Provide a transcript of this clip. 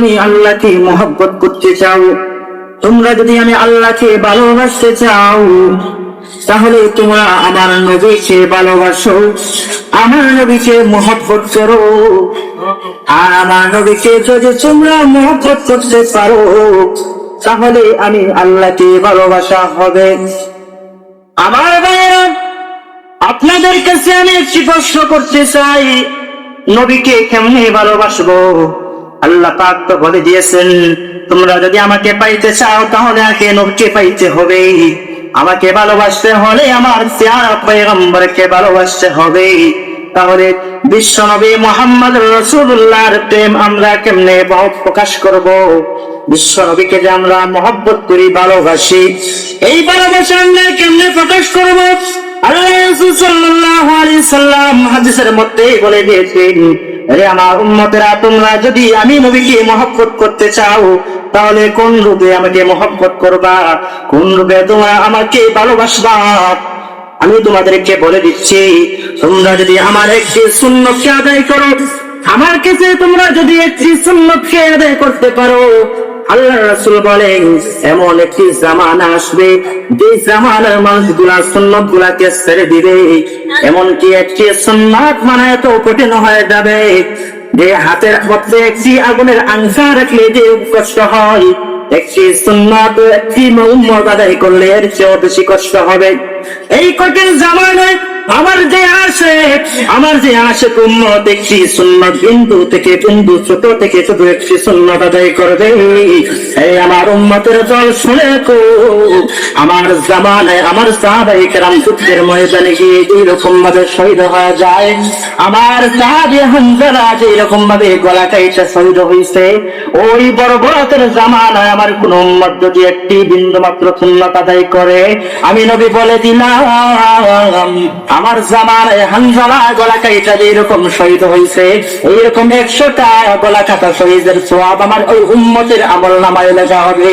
আমি আল্লাহকে মহব্বত করতে চাও, তোমরা যদি আমি আল্লাহকে ভালোবাসতে চাও, তাহলে তোমরা আমার নবীকে ভালোবাসো, আমার নবীকে মহব্বত করো। আর আমার নবীকে যদি তোমরা মহব্বত করতে পারো, তাহলে আমি আল্লাহকে ভালোবাসা হবে। আমার ভাইয়েরা, আপনাদের কাছে আমি একটি প্রশ্ন করতে চাই, নবীকে কেমনে ভালোবাসবো? আল্লাহ পাক তো বলে দিয়েছেন, তোমরা যদি আমাকে পাইতে চাও, তাহলে আগে নবীকে পাইতে হবে? আমাকে ভালোবাসতে হলে আমার পয়গম্বরকে ভালোবাসতে হবে। তাহলে বিশ্ব নবী মোহাম্মদ রসুল্লাহর প্রেম আমরা কেমনে প্রকাশ করব? বিশ্ব নবীকে যে আমরা মহব্বত করি, ভালোবাসি, এই ভালোবাসা আমরা কেমনে প্রকাশ করব? আল্লাহ সাল্লাল্লাহু আলাইহি সাল্লাম হাদিসের মধ্যে বলে দিয়েছেন রে আমার উন্মতেরা তোমরা যদি আমি নবীকে মহব্বত করতে চাও, তাহলে কোন রূপে আমাকে মহব্বত করবা? কোন রূপে তোমরা আমাকে ভালোবাসবা? আমি তোমাদেরকে বলে দিচ্ছি, তোমরা যদি আমার একটি সুন্নতকে আদায় করো আমার কাছে তোমরা যদি একটি সুন্নতকে আদায় করতে পারো আল্লাহ রাসূল বলেন, এমন একটি জামানা আসবে যে জামানার মানুষগুলা সুন্নত গুলাকে ছেড়ে দিবে। এমনকি একটি সুন্নাত মানে এত কঠিন হয়ে যাবে, যে হাতের মধ্যে একটি আগুনের আংসা রাখলে যে কষ্ট হয়, একটি সুন্নাত একটি উম্মত আদায় করলে এর চেয়েও বেশি কষ্ট হবে। এই কঠিন জামানায় আমার যে আসে, আমার যে আসে উম্মত একটি সুন্নত বিন্দু থেকে বিন্দু ছোট থেকে ছোট একটি সুন্নত আদায় করবে। এই আমার উম্মতের দল, শুনে কো আমার জামানায়, আমার সাহাবাই কেরাম যুদ্ধের ময়দানে গিয়ে এইরকম ভাবে শহীদ হয়ে যায়, আমার সাহাবি হামজারা যে এরকম ভাবে গলা কাইটা শহীদ হয়েছে ওই বড় বড়তের জামানায় আমার কোন উম্মত যদি একটি বিন্দু মাত্র সুন্নত আদায় করে, আমি নবী বলে দিলাম আমার জামানায় হানজালা গলা কাইটা যে এরকম শহীদ হয়েছে, এইরকম একশোটা গলা কাটা শহীদের সোয়াব আমার ওই উম্মতের আমল নামায় লেখা হবে।